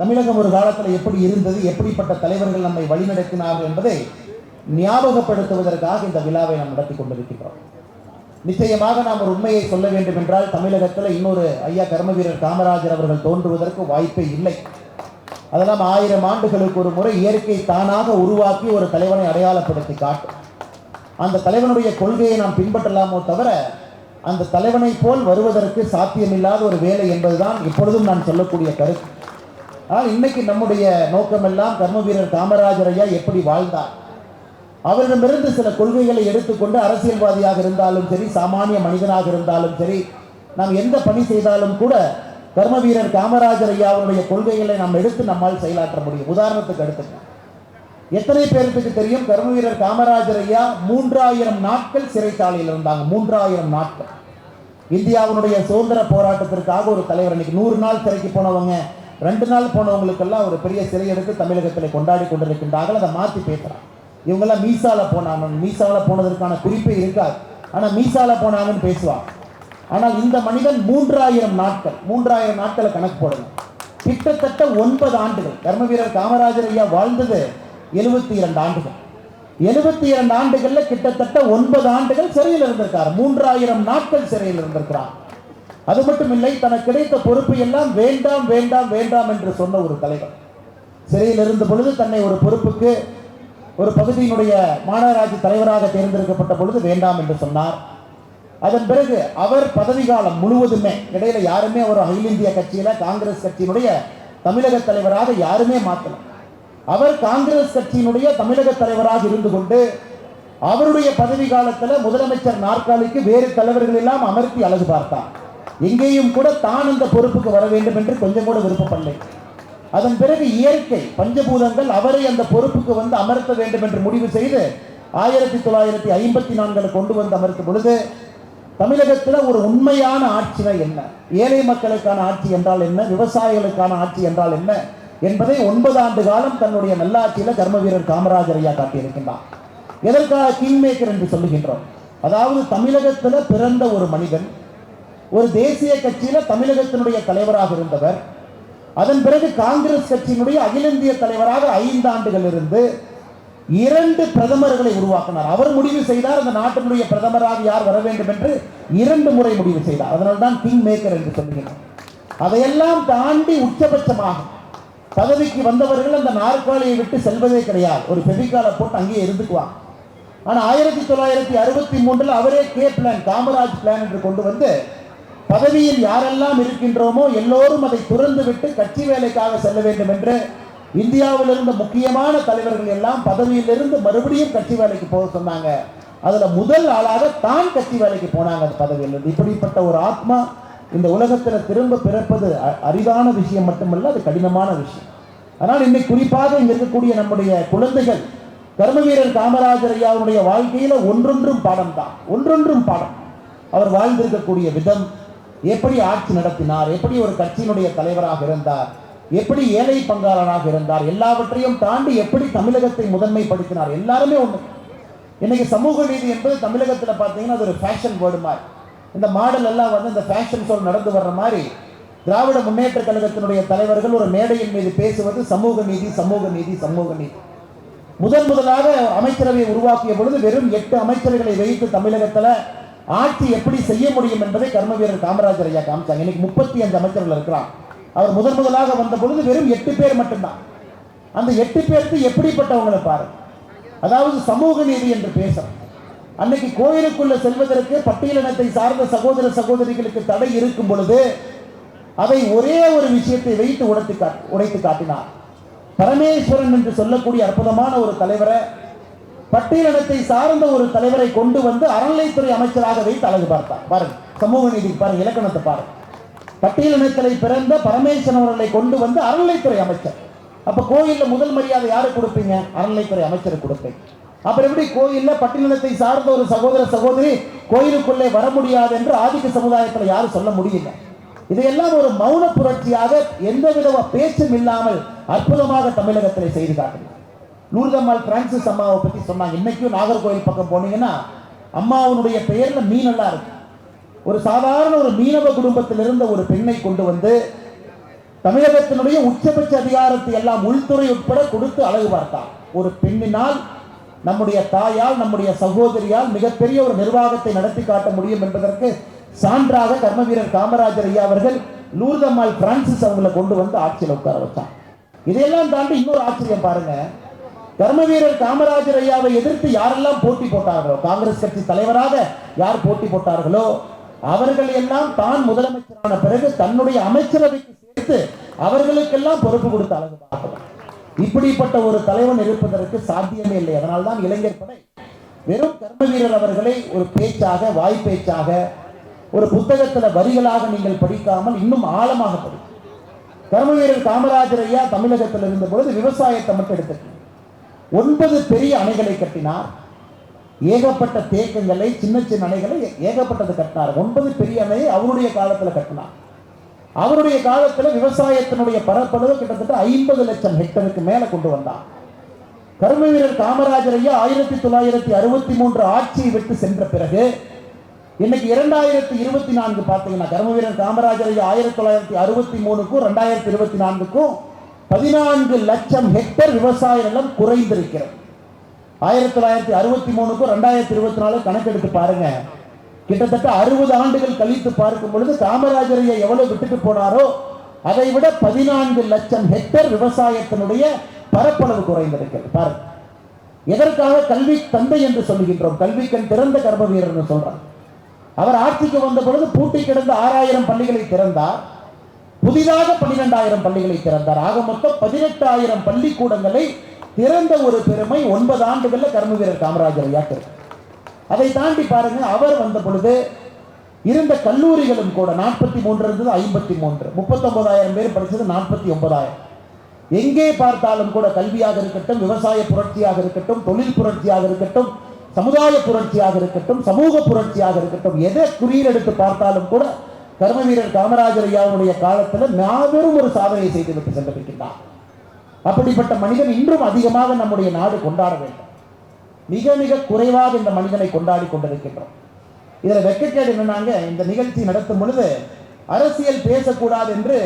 தமிழகம் ஒரு காலத்தில் எப்படி இருந்தது எப்படிப்பட்ட தலைவர்கள் நம்மை வழிநடத்தினார்கள் என்பதை ஞாபகப்படுத்துவதற்காக இந்த விழாவை நாம் நடத்தி கொண்டிருக்கின்றோம். நிச்சயமாக நாம் ஒரு உண்மையை சொல்ல வேண்டும் என்றால் தமிழகத்தில் இன்னொரு ஐயா கர்மவீரர் காமராஜர் அவர்கள் தோன்றுவதற்கு வாய்ப்பே இல்லை. அதெல்லாம் ஆயிரம் ஆண்டுகளுக்கு ஒரு முறை இயற்கை தானாக உருவாக்கி ஒரு தலைவனை அடையாளப்படுத்தி காட்டும். அந்த தலைவனுடைய கொள்கையை நாம் பின்பற்றலாமோ தவிர அந்த தலைவனை போல் வருவதற்கு சாத்தியமில்லாத ஒரு வேலை என்பதுதான் இப்பொழுதும் நான் சொல்லக்கூடிய கருத்து. ஆனால் இன்னைக்கு நம்முடைய நோக்கமெல்லாம் கர்ம வீரர் காமராஜர் ஐயா எப்படி வாழ்ந்தார்? அவரிடமிருந்து சில கொள்கைகளை எடுத்துக்கொண்டு அரசியல்வாதியாக இருந்தாலும் சரி சாமானிய மனிதனாக இருந்தாலும் சரி நாம் எந்த பணி செய்தாலும் கூட கர்ம வீரர் காமராஜர் ஐயா அவருடைய கொள்கைகளை நாம் எடுத்து நம்மால் செயலாற்ற முடியும். உதாரணத்துக்கு எடுத்துக்கலாம் எத்தனை பேருக்கு தெரியும்? கர்ம வீரர் காமராஜர் ஐயா மூன்றாயிரம் நாட்கள் சிறைச்சாலையில் இருந்தாங்க. மூன்றாயிரம் நாட்கள். இந்தியாவினுடைய சுதந்திர போராட்டத்திற்காக ஒரு தலைவர் இன்னைக்கு நூறு நாள் சிறைக்கு போனவங்க. ரெண்டு நாள் போனவங்களுக்கெல்லாம் ஒரு பெரிய சிலை எடுத்து தமிழகத்தில் கொண்டாடி கொண்டிருக்கின்றார்கள். அதை மாற்றி பேசுகிறான் இவங்கெல்லாம் மீசால போனாங்க. மீசால போனதற்கான குறிப்பே இருக்காது. ஆனால் மீசால போனாங்கன்னு பேசுவாங்க. ஆனால் இந்த மனிதன் மூன்றாயிரம் நாட்கள் மூன்றாயிரம் நாட்களை கணக்கு போடணும். கிட்டத்தட்ட ஒன்பது ஆண்டுகள். தர்ம வீரர் காமராஜர் ஐயா வாழ்ந்தது எழுபத்தி இரண்டு ஆண்டுகள். எழுபத்தி இரண்டு ஆண்டுகளில் கிட்டத்தட்ட ஒன்பது ஆண்டுகள் சிறையில் இருந்திருக்கார். மூன்றாயிரம் நாட்கள் சிறையில் இருந்திருக்கிறார். அது மட்டும் இல்லை தனக்கு கிடைத்த பொறுப்பு எல்லாம் வேண்டாம் வேண்டாம் வேண்டாம் என்று சொன்ன ஒரு தலைவர். சிறையில் இருந்த பொழுது தன்னை ஒரு பொறுப்புக்கு ஒரு பகுதியினுடைய மாநகராட்சி தலைவராக தேர்ந்தெடுக்கப்பட்ட பொழுது வேண்டாம் என்று சொன்னார். அதன் பிறகு அவர் பதவி காலம் முழுவதுமே இடையில யாருமே ஒரு அகில இந்திய கட்சியில காங்கிரஸ் கட்சியினுடைய தமிழக தலைவராக யாருமே மாற்றல. அவர் காங்கிரஸ் கட்சியினுடைய தமிழக தலைவராக இருந்து கொண்டு அவருடைய பதவி காலத்தில் முதலமைச்சர் நாற்காலிக்கு வேறு தலைவர்கள் எல்லாம் அமர்த்தி அழகு பார்த்தார். எங்கேயும் கூட தான் அந்த பொறுப்புக்கு வர வேண்டும் என்று கொஞ்சம் கூட விருப்பப்படலை. அதன் பிறகு இயற்கை பஞ்சபூதங்கள் அவரை அந்த பொறுப்புக்கு வந்து அமர்த்த வேண்டும் என்று முடிவு செய்து ஆயிரத்தி தொள்ளாயிரத்தி ஐம்பத்தி நான்கில் கொண்டு வந்து அமர்த்தும் பொழுது தமிழகத்தில் ஒரு உண்மையான ஆட்சினா என்ன? ஏழை மக்களுக்கான ஆட்சி என்றால் என்ன? விவசாயிகளுக்கான ஆட்சி என்றால் என்ன? என்பதை ஒன்பது ஆண்டு காலம் தன்னுடைய நல்லாட்சியில் கர்ம வீரர் காமராஜர் ஐயா காட்டியிருக்கின்றார். எதற்காக கிங் மேக்கர் என்று சொல்லுகின்றோம்? அதாவது தமிழகத்தில் பிறந்த ஒரு மனிதன் ஒரு தேசிய கட்சியில தமிழகத்தினுடைய தலைவராக இருந்தவர். அதன் பிறகு காங்கிரஸ் கட்சியினுடைய அகில இந்திய தலைவராக ஐந்து ஆண்டுகள் இருந்து இரண்டு பிரதமர்களை உருவாக்கினார். அவர் முடிவு செய்தார் அந்த நாட்டினுடைய பிரதமராக யார் வர வேண்டும் என்று இரண்டு முறை முடிவு செய்தார். அதனால்தான் கிங் மேக்கர் என்று சொல்லுகிறார். அதையெல்லாம் தாண்டி உச்சபட்சமாக பதவிக்கு வந்தவர்கள் அந்த நாற்காலியை விட்டு செல்வதே கிடையாது. ஒரு பெபிகால போட்டு அங்கேயே இருந்துக்குவாங்க. ஆனால் ஆயிரத்தி தொள்ளாயிரத்தி அறுபத்தி மூன்றில் அவரே கே பிளான் காமராஜ் பிளான் என்று கொண்டு வந்து பதவியில் யாரெல்லாம் இருக்கின்றோமோ எல்லோரும் அதை துறந்து விட்டு கட்சி வேலைக்காக செல்ல வேண்டும் என்று இந்தியாவில் இருந்த முக்கியமான தலைவர்கள் எல்லாம் பதவியிலிருந்து மறுபடியும் கட்சி வேலைக்கு போக சொன்னாங்க. அதுல முதல் ஆளாக தான் கட்சி வேலைக்கு போனாங்க அந்த பதவியிலிருந்து. இப்படிப்பட்ட ஒரு ஆத்மா இந்த உலகத்தில் திரும்ப பிறப்பது அரிதான விஷயம் மட்டுமல்ல அது கடினமான விஷயம். அதனால் இன்னைக்கு குறிப்பாக இங்க இருக்கக்கூடிய நம்முடைய குழந்தைகள் கர்ம வீரர் காமராஜர் ஐயாவுடைய வாழ்க்கையில ஒன்றொன்றும் பாடம் தான் ஒன்றொன்றும் பாடம். அவர் வாழ்ந்திருக்கக்கூடிய விதம் எப்படி ஆட்சி நடத்தினார் எப்படி ஒரு கட்சியினுடைய தலைவராக இருந்தார் எப்படி ஏழை பங்காளனாக இருந்தார் எல்லாவற்றையும் தாண்டி எப்படி தமிழகத்தை முதன்மைப்படுத்தினார் எல்லாருமே ஒன்று இன்னைக்கு சமூக நீதி என்பது தமிழகத்தில் பார்த்தீங்கன்னா அது ஒரு ஃபேஷன் வேர்டு மாதிரி. இந்த மாடல் எல்லாம் வந்து இந்த ஃபேஷன் ஷோ நடந்து வர்ற மாதிரி திராவிட முன்னேற்ற கழகத்தினுடைய தலைவர்கள் ஒரு மேடையின் மீது பேசுவது சமூக நீதி சமூக நீதி சமூக நீதி. முதன் முதலாக அமைச்சரவை உருவாக்கிய பொழுது வெறும் எட்டு அமைச்சர்களை வைத்து தமிழகத்தில் ஆட்சி எப்படி செய்ய முடியும் என்பதை கர்ம வீரர் காமராஜர் ஐயா காமிச்சாங்க. இன்னைக்கு முப்பத்தி அஞ்சு அமைச்சர்கள் இருக்கிறார். அவர் முதன் முதலாக வந்த பொழுது வெறும் எட்டு பேர் மட்டும்தான். அந்த எட்டு பேருக்கு எப்படிப்பட்டவங்களை பாரு. அதாவது சமூக நீதி என்று பேசுறோம். அன்னைக்கு கோயிலுக்குள்ள செல்வதற்கு பட்டியலினத்தை சார்ந்த சகோதர சகோதரிகளுக்கு தடை இருக்கும் பொழுது அதை ஒரே ஒரு விஷயத்தை வைத்து உடைத்து உடைத்து காட்டினார். பரமேஸ்வரன் என்று சொல்லக்கூடிய அற்புதமான ஒரு தலைவரை பட்டியலினத்தை சார்ந்த ஒரு தலைவரை கொண்டு வந்து அறநிலைத்துறை அமைச்சராக வைத்து அழகு பார்த்தார். பாருங்க சமூக நீதி பாருங்க இலக்கணத்தை பாருங்க. பட்டியலினத்திலே பிறந்த பரமேஸ்வரன் அவர்களை கொண்டு வந்து அறநிலைத்துறை அமைச்சர். அப்ப கோயில்ல முதல் மரியாதை யாரு கொடுப்பீங்க? அறநிலைத்துறை அமைச்சர் கொடுப்பீங்க அப்புறம் எப்படி கோயில்ல பட்டியலினத்தை சார்ந்த ஒரு சகோதர சகோதரி கோயிலுக்குள்ளே வர முடியாது என்று ஆதிக்க சமுதாயத்தில் யாரும் சொல்ல முடியல. இதையெல்லாம் ஒரு மௌன புரட்சியாக எந்த வித பேச்சும் இல்லாமல் அற்புதமாக தமிழகத்திலே செய்து காட்டினார் லூர்தம்மாள் பிரான்சிஸ் அம்மாவை பற்றி சொன்னாங்க. இன்னைக்கும் நாகர்கோவில் பக்கம் போனீங்கன்னா அம்மாவனுடைய பெயரில் மீனெல்லாம் இருக்கு. ஒரு சாதாரண ஒரு மீனவ குடும்பத்தில் இருந்த ஒரு பெண்ணை கொண்டு வந்து தமிழகத்தினுடைய உச்சபட்ச அதிகாரத்தை எல்லாம் உள்துறை உட்பட கொடுத்து அழகு பார்த்தார் ஒரு பெண்ணினால் நம்முடைய தாயால் நம்முடைய சகோதரியால் மிகப்பெரிய ஒரு நிர்வாகத்தை நடத்தி காட்ட முடியும் என்பதற்கு சான்றாக கர்ம வீரர் காமராஜர் ஐயா அவர்கள் லூர்தம்மாள் பிரான்சிஸ் அவங்களை கொண்டு வந்து ஆட்சியில் உட்கார வச்சான் இதையெல்லாம் தாண்டி இன்னொரு ஆச்சரியம் பாருங்க. கர்ம வீரர் காமராஜர் ஐயாவை எதிர்த்து யாரெல்லாம் போட்டி போட்டார்களோ காங்கிரஸ் கட்சி தலைவராக யார் போட்டி போட்டார்களோ அவர்கள் எல்லாம் தான் முதலமைச்சரான பிறகு தன்னுடைய அமைச்சரவைக்கு சேர்த்து அவர்களுக்கெல்லாம் பொறுப்பு கொடுத்த அழகு பார்க்கலாம் இப்படிப்பட்ட ஒரு தலைவன் இருப்பதற்கு சாத்தியமே இல்லை. அதனால்தான் இளைஞர் படை வெறும் கர்ம வீரர் அவர்களை ஒரு பேச்சாக வாய்ப்பேச்சாக ஒரு புத்தகத்துல வரிகளாக நீங்கள் படிக்காமல் இன்னும் ஆழமாக படி கர்ம வீரர் காமராஜர் ஐயா தமிழகத்தில் இருந்த பொழுது விவசாயத்தை மட்டும் எடுத்துக்கணும். ஒன்பது பெரிய அணைகளை கட்டினார். ஏகப்பட்ட தேக்கங்களை சின்ன சின்ன அணைகளை ஏகப்பட்டது கட்டினார். ஒன்பது பெரிய அணையை அவருடைய காலத்தில் கட்டினார். அவருடைய காலத்தில் விவசாயத்தினுடைய பரப்பளவு கிட்டத்தட்ட ஐம்பது லட்சம் ஹெக்டருக்கு மேலே கொண்டு வந்தார். கர்ம வீரர் காமராஜர் ஐயா ஆயிரத்தி தொள்ளாயிரத்தி அறுபத்தி மூன்று ஆட்சியை விட்டு சென்ற பிறகு இன்னைக்கு இரண்டாயிரத்தி இருபத்தி நான்கு பார்த்தீங்கன்னா கரும வீரர் காமராஜர் ஐயா ஆயிரத்தி தொள்ளாயிரத்தி அறுபத்தி மூணுக்கும் ரெண்டாயிரத்தி இருபத்தி நான்குக்கும் பதினான்கு லட்சம் ஹெக்டர் விவசாய நிலம் குறைந்திருக்கிறது. ஆயிரத்தி தொள்ளாயிரத்தி அறுபத்தி மூணுக்கும் ரெண்டாயிரத்தி இருபத்தி நாலு கணக்கெடுத்து பாருங்க. கிட்டத்தட்ட அறுபது ஆண்டுகள் கழித்து பார்க்கும் பொழுது காமராஜரையை எவ்வளவு விட்டுட்டு போனாரோ அதை விட பதினான்கு லட்சம் ஹெக்டர் விவசாயத்தினுடைய பரப்பளவு குறைந்திருக்கிறது. பாருங்க. எதற்காக கல்வி தந்தை என்று சொல்லுகின்றோம். கல்விக்கண் திறந்த கர்ம வீரர்னு சொல்றார் அவர் ஆட்சிக்கு வந்த பொழுது பூட்டி கிடந்த ஆறாயிரம் பள்ளிகளை திறந்தார். புதிதாக பன்னிரெண்டாயிரம் பள்ளிகளை திறந்தார். ஆக மொத்தம் பதினெட்டாயிரம் பள்ளிக்கூடங்களை திறந்த ஒரு பெருமை ஒன்பது ஆண்டுகள்ல கர்ம வீரர் காமராஜர் ஐயாக்கு அதை தாண்டி பாருங்க அவர் வந்த பொழுது இருந்த கல்லூரிகளும் கூட நாற்பத்தி மூன்று இருந்தது ஐம்பத்தி மூன்று. முப்பத்தொன்பதாயிரம் பேர் படித்தது நாற்பத்தி ஒன்பதாயிரம். எங்கே பார்த்தாலும் கூட கல்வியாக இருக்கட்டும் விவசாய புரட்சியாக இருக்கட்டும் தொழில் புரட்சியாக இருக்கட்டும் சமுதாய புரட்சியாக இருக்கட்டும் சமூக புரட்சியாக இருக்கட்டும் எதை குறியீடு எடுத்து பார்த்தாலும் கூட கர்ம வீரர் காமராஜர் ஐயாவுடைய காலத்துல மாபெரும் ஒரு சாதனை செய்துவிட்டு சென்றிருக்கின்றார். அப்படிப்பட்ட மனிதன் இன்றும் அதிகமாக நம்முடைய நாடு கொண்டாட வேண்டும். மிக மிக குறைவாக இந்த மனிதனை கொண்டாடி கொண்டிருக்கின்றோம். இதில் வெக்கக்கேடு என்னன்னாங்க இந்த நிகழ்ச்சி நடத்தும் பொழுது அரசியல் பேசக்கூடாது என்று